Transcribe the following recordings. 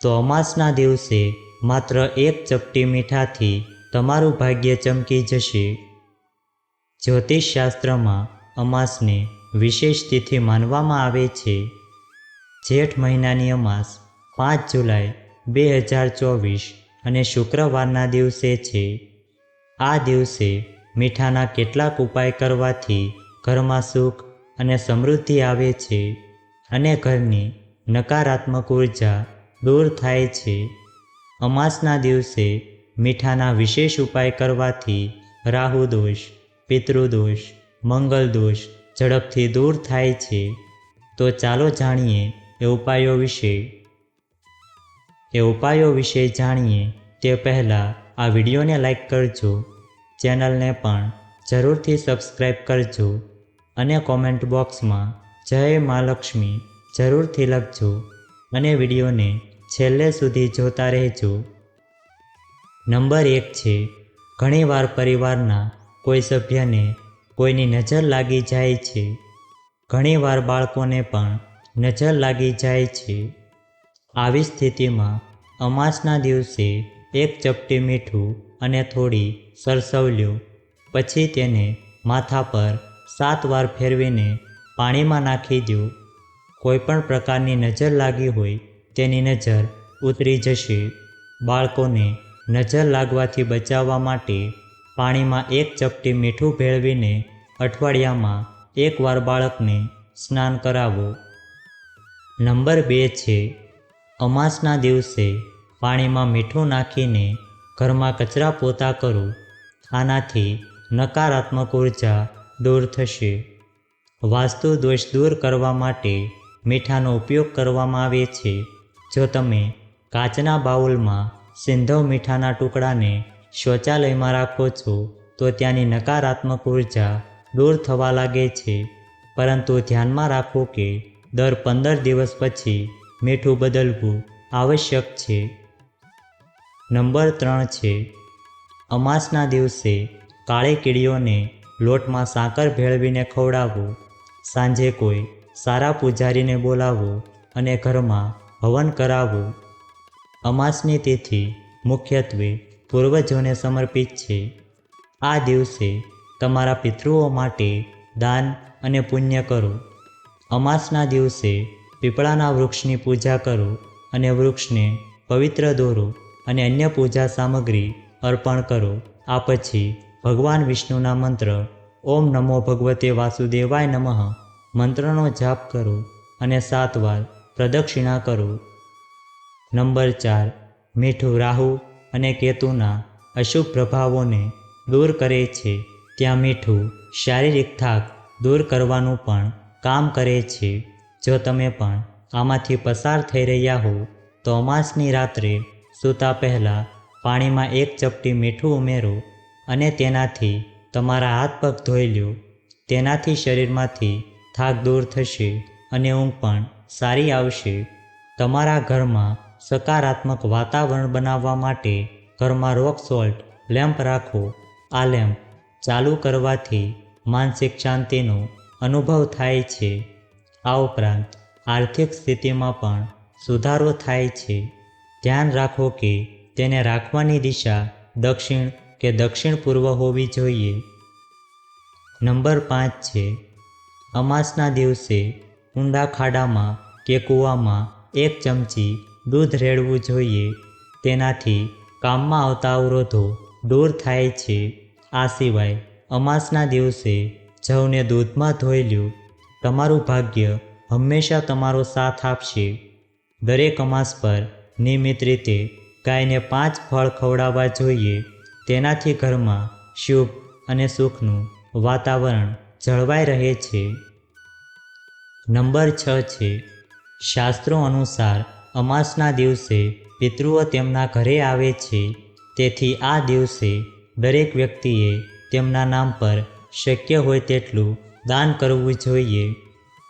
તો અમાસના દિવસે માત્ર એક ચપટી મીઠાથી તમારું ભાગ્ય ચમકી જશે. જ્યોતિષશાસ્ત્રમાં અમાસને વિશેષ તિથિ માનવામાં આવે છે. જેઠ મહિનાની અમાસ પાંચ જુલાઈ બે હજાર ચોવીસ અને શુક્રવારના દિવસે છે. આ દિવસે મીઠાના કેટલાક ઉપાય કરવાથી ઘરમાં સુખ અને સમૃદ્ધિ આવે છે અને ઘરની નકારાત્મક ઊર્જા દૂર થાય છે. અમાસના દિવસે મીઠાના વિશેષ ઉપાય કરવાથી રાહુ દોષ પિતૃદોષ મંગલ દોષ ઝડપથી દૂર થાય છે. તો ચાલો જાણીએ એ ઉપાયો વિશે. એ ઉપાયો વિશે જાણીએ તે પહેલાં આ વિડીયોને લાઈક કરજો. ચેનલને પણ જરૂરથી સબસ્ક્રાઈબ કરજો અને કોમેન્ટ બોક્સમાં જય મા લક્ષ્મી જરૂરથી લખજો અને વિડીયોને છેલ્લે સુધી જોતા રહેજો. નંબર એક છે, ઘણીવાર પરિવારના કોઈ સભ્યને કોઈની નજર લાગી જાય છે. ઘણીવાર બાળકોને પણ નજર લાગી જાય છે. આવી સ્થિતિમાં અમાસના દિવસે એક ચપટી મીઠું અને થોડી સરસવલ્યું પછી તેને માથા પર સાત વાર ફેરવીને પાણીમાં નાખી દો. કોઈપણ પ્રકારની નજર લાગી હોય તેની નજર ઉતરી જશે. બાળકોને નજર લાગવાથી બચાવવા માટે પાણીમાં એક ચપટી મીઠું ભેળવીને અઠવાડિયામાં એકવાર બાળકને સ્નાન કરાવો. નંબર બે છે, અમાસના દિવસે પાણીમાં મીઠું નાખીને ઘરમાં કચરા પોતા કરો. આનાથી નકારાત્મક ઊર્જા દૂર થશે. વાસ્તુ દોષ દૂર કરવા માટે મીઠાનો ઉપયોગ કરવામાં આવે છે. જો તમે કાચના બાઉલમાં સિંધવ મીઠાના ટુકડાને શૌચાલયમાં રાખો છો, તો ત્યાંની નકારાત્મક ઊર્જા દૂર થવા લાગે છે. પરંતુ ધ્યાનમાં રાખો કે દર પંદર દિવસ પછી મીઠું બદલવું આવશ્યક છે. નંબર ત્રણ છે, અમાસના દિવસે કાળી કીડીઓને લોટમાં સાકર ભેળવીને ખવડાવવું સાંજે કોઈ સારા પૂજારીને બોલાવો અને ઘરમાં હવન કરાવવું અમાસની તિથિ મુખ્યત્વે પૂર્વજોને સમર્પિત છે. આ દિવસે તમારા પિતૃઓ માટે દાન અને પુણ્ય કરો. અમાસના દિવસે પીપળાના વૃક્ષની પૂજા કરો અને વૃક્ષને પવિત્ર દોરો અને અન્ય પૂજા સામગ્રી અર્પણ કરો. આ પછી ભગવાન વિષ્ણુના મંત્ર, ઓમ નમો ભગવતે વાસુદેવાય નમઃ મંત્રનો જાપ કરો અને સાત વાર પ્રદક્ષિણા કરો. નંબર ચાર, મીઠું રાહુ અને કેતુના અશુભ પ્રભાવોને દૂર કરે છે. ત્યાં મીઠું શારીરિક થાક દૂર કરવાનું પણ કામ કરે છે. જો તમે પણ આમાંથી પસાર થઈ રહ્યા હો, તો અમાસની રાત્રે સૂતા પહેલાં પાણીમાં એક ચપટી મીઠું ઉમેરો અને તેનાથી તમારા હાથ પગ ધોઈ લ્યો. તેનાથી શરીરમાંથી થાક દૂર થશે અને ઊંઘ પણ સારી આવશે. તમારા ઘરમાં સકારાત્મક વાતાવરણ બનાવવા માટે ઘરમાં રોક સોલ્ટ, લેમ્પ રાખો. આ લેમ્પ ચાલુ કરવાથી માનસિક શાંતિનો અનુભવ થાય છે. આ ઉપરાંત આર્થિક સ્થિતિમાં પણ સુધારો થાય છે. ધ્યાન રાખો કે તેને રાખવાની દિશા દક્ષિણ કે દક્ષિણ પૂર્વ હોવી જોઈએ. નંબર પાંચ છે, અમાસના દિવસે ઊંડા ખાડામાં કે કૂવામાં એક ચમચી દૂધ રેડવું જોઈએ. તેનાથી કામમાં આવતા અવરોધો દૂર થાય છે. આ સિવાય અમાસના દિવસે જવને દૂધમાં ધોઈ તમારું ભાગ્ય હંમેશા તમારો સાથ આપશે. દરેક અમાસ પર નિયમિત રીતે ગાયને પાંચ ફળ ખવડાવવા જોઈએ. તેનાથી ઘરમાં શુભ અને સુખનું વાતાવરણ જળવાઈ રહે છે. નંબર છ છે. શાસ્ત્રો અનુસાર અમાસના દિવસે પિતૃઓ તેમના ઘરે આવે છે. તેથી આ દિવસે દરેક વ્યક્તિએ તેમના નામ પર શક્ય હોય તેટલું દાન કરવું જોઈએ.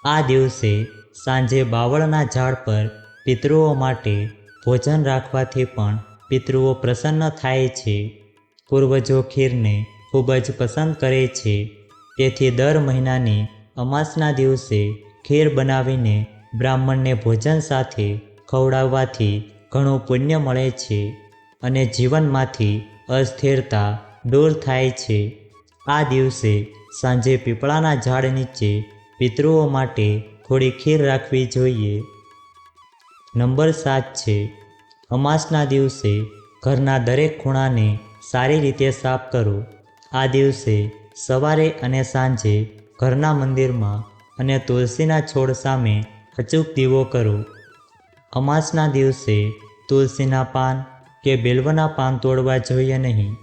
આ દિવસે સાંજે બાવળના ઝાડ પર પિતૃઓ માટે ભોજન રાખવાથી પણ પિતૃઓ પ્રસન્ન થાય છે. પૂર્વજો ખીરને ખૂબ જ પસંદ કરે છે. તેથી દર મહિનાની અમાસના દિવસે ખીર બનાવીને બ્રાહ્મણને ભોજન સાથે ખવડાવવાથી ઘણું પુણ્ય મળે છે અને જીવનમાંથી અસ્થિરતા દૂર થાય છે. આ દિવસે સાંજે પીપળાના ઝાડ નીચે પિતૃઓ માટે થોડી ખીર રાખવી જોઈએ. નંબર સાત છે, અમાસના દિવસે ઘરના દરેક ખૂણાને સારી રીતે સાફ કરો. આ દિવસે સવારે અને સાંજે ઘરના મંદિરમાં અને તુલસીના છોડ સામે અચૂક દીવો કરો. અમાસના દિવસે તુલસીના પાન કે બેલવના પાન તોડવા જોઈએ નહીં.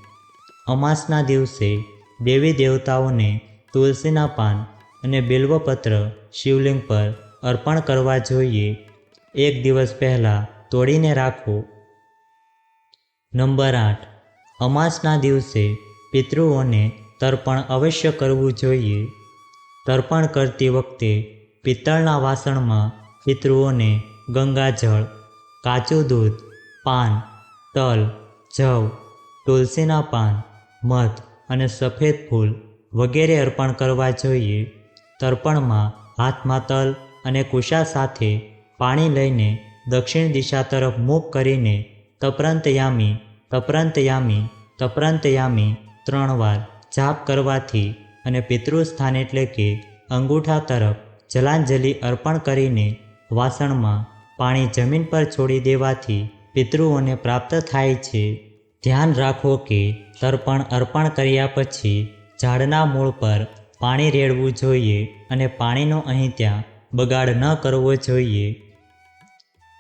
અમાસના દિવસે દેવી દેવતાઓને તુલસીના પાન અને બેલવપત્ર શિવલિંગ પર અર્પણ કરવા જોઈએ. એક દિવસ પહેલાં તોડીને રાખો. નંબર આઠ. અમાસના દિવસે પિતૃઓને તર્પણ અવશ્ય કરવું જોઈએ. તર્પણ કરતી વખતે પિત્તળના વાસણમાં પિતૃઓને ગંગાજળ, કાચું દૂધ, પાન, તલ, જવ, તુલસીના પાન, મધ અને સફેદ ફૂલ વગેરે અર્પણ કરવા જોઈએ. તર્પણમાં હાથમાં તલ અને કુશા સાથે પાણી લઈને દક્ષિણ દિશા તરફ મુખ કરીને તપ્રંતયામી યામી તપ્રંતયામી ત્રણ વાર જાપ કરવાથી અને પિતૃસ્થાન એટલે કે અંગૂઠા તરફ જલાંજલિ અર્પણ કરીને વાસણમાં પાણી જમીન પર છોડી દેવાથી પિતૃઓને પ્રાપ્ત થાય છે. ધ્યાન રાખો કે તર્પણ અર્પણ કર્યા પછી ઝાડના મૂળ પર પાણી રેડવું જોઈએ અને પાણીનો અહીં ત્યાં બગાડ ન કરવો જોઈએ.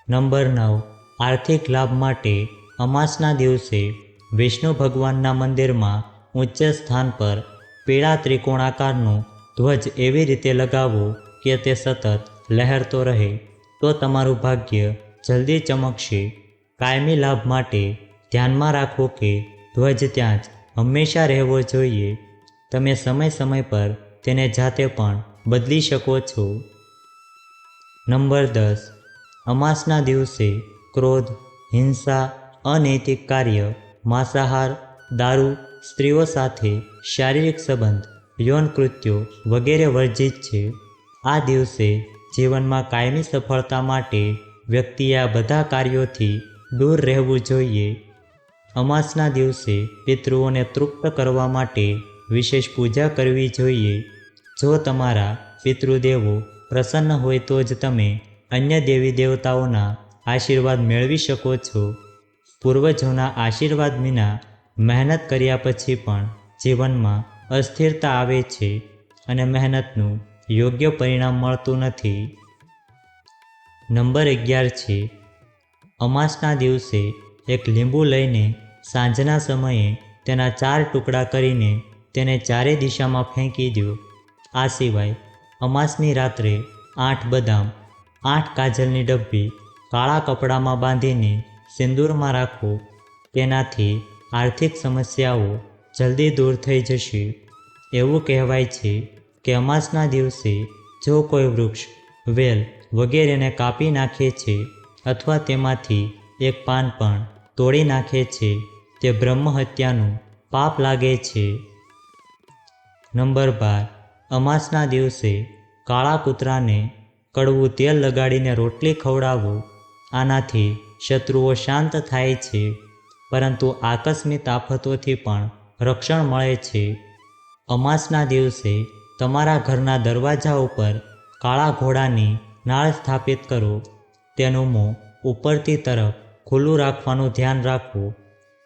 નંબર નવ. આર્થિક લાભ માટે અમાસના દિવસે વિષ્ણુ ભગવાનના મંદિરમાં ઉચ્ચ સ્થાન પર પીળા ત્રિકોણાકારનો ધ્વજ એવી રીતે લગાવો કે તે સતત લહેરતો રહે, તો તમારું ભાગ્ય જલ્દી ચમકશે. કાયમી લાભ માટે ધ્યાનમાં રાખો કે ધ્વજ ત્યાં જ હંમેશા રહેવો જોઈએ. તમે સમય સમય પર તેને જાતે પણ બદલી શકો છો. નંબર દસ. અમાસના દિવસે ક્રોધ, હિંસા, અનૈતિક કાર્ય, માંસાહાર દારૂ, સ્ત્રીઓ સાથે શારીરિક સંબંધ, યૌન કૃત્યો વગેરે વર્જિત છે. આ દિવસે જીવનમાં કાયમી સફળતા માટે વ્યક્તિએ આ બધા કાર્યોથી દૂર રહેવું જોઈએ. અમાસના દિવસે પિતૃઓને તૃપ્ત કરવા માટે વિશેષ પૂજા કરવી જોઈએ. જો તમારા પિતૃદેવો પ્રસન્ન હોય તો જ તમે અન્ય દેવી દેવતાઓના આશીર્વાદ મેળવી શકો છો. પૂર્વજોના આશીર્વાદ વિના મહેનત કર્યા પછી પણ જીવનમાં અસ્થિરતા આવે છે અને મહેનતનું યોગ્ય પરિણામ મળતું નથી. નંબર અગિયાર છે, અમાસના દિવસે એક લીંબુ લઈને સાંજના સમયે તેના ચાર ટુકડા કરીને તેને ચારે દિશામાં ફેંકી દો આ સિવાય અમાસની રાત્રે આઠ બદામ, આઠ કાજલની ડબ્બી કાળા કપડામાં બાંધીને સિંદૂરમાં રાખો. તેનાથી આર્થિક સમસ્યાઓ જલ્દી દૂર થઈ જશે. એવું કહેવાય છે કે અમાસના દિવસે જો કોઈ વૃક્ષ, વેલ વગેરેને કાપી નાખે છે અથવા તેમાંથી એક પાન પણ તોડી નાખે છે, તે બ્રહ્મ હત્યાનું પાપ લાગે છે. નંબર બાર. અમાસના દિવસે કાળા કૂતરાને કડવું તેલ લગાડીને રોટલી ખવડાવો. આનાથી શત્રુઓ શાંત થાય છે. પરંતુ આકસ્મિક આફતોથી પણ રક્ષણ મળે છે. અમાસના દિવસે તમારા ઘરના દરવાજા ઉપર કાળા ઘોડાની નાળ સ્થાપિત કરો. તેનું મોં ઉપરથી તરફ ખુલ્લું રાખવાનું ધ્યાન રાખવું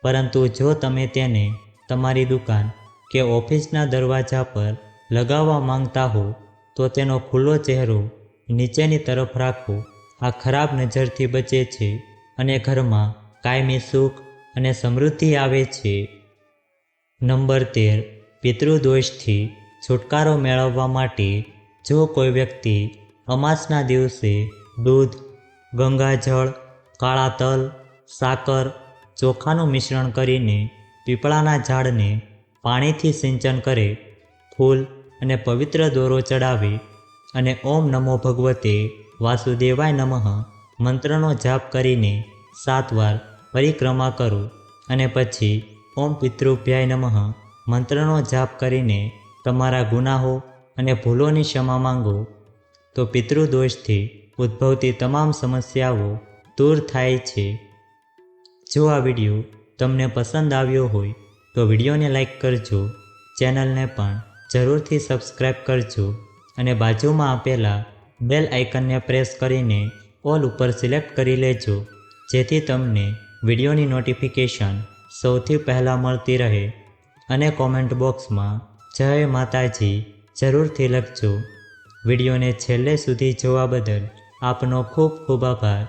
પરંતુ જો તમે તેને તમારી દુકાન કે ઓફિસના દરવાજા પર લગાવવા માંગતા હો, તો તેનો ખુલ્લો ચહેરો નીચેની તરફ રાખવો આ ખરાબ નજરથી બચે છે અને ઘરમાં કાયમી સુખ અને સમૃદ્ધિ આવે છે. નંબર તેર પિતૃદોષથી છુટકારો મેળવવા માટે જો કોઈ વ્યક્તિ અમાસના દિવસે દૂધ, ગંગાજળ, કાળા તલ, સાકર, ચોખાનું મિશ્રણ કરીને પીપળાના ઝાડને પાણીથી સિંચન કરે, ફૂલ અને પવિત્ર દોરો ચડાવે અને ઓમ નમો ભગવતે વાસુદેવાય નમઃ મંત્રનો જાપ કરીને સાત વાર પરિક્રમા કરો અને પછી ઓમ પિતૃભ્યાય નમઃ મંત્રનો જાપ કરીને તમારા ગુનાહો અને ભૂલોની ક્ષમા માંગો, તો પિતૃદોષથી ઉદ્ભવતી તમામ સમસ્યાઓ દૂર થાય છે. જો આ વીડિયો તમને પસંદ આવ્યો હોય, તો વિડીયોને લાઇક કરજો, ચેનલને પણ જરૂરથી સબસ્ક્રાઇબ કરજો અને બાજુમાં આપેલા બેલ આઇકનને પ્રેસ કરીને ઓલ ઉપર સિલેક્ટ કરી લેજો, જેથી તમને વિડીયોની નોટિફિકેશન સૌથી પહેલાં મળતી રહે અને કોમેન્ટ બોક્સમાં જય માતાજી જરૂરથી લખજો. વિડીયોને છેલ્લે સુધી જોવા બદલ આપનો ખૂબ ખૂબ આભાર.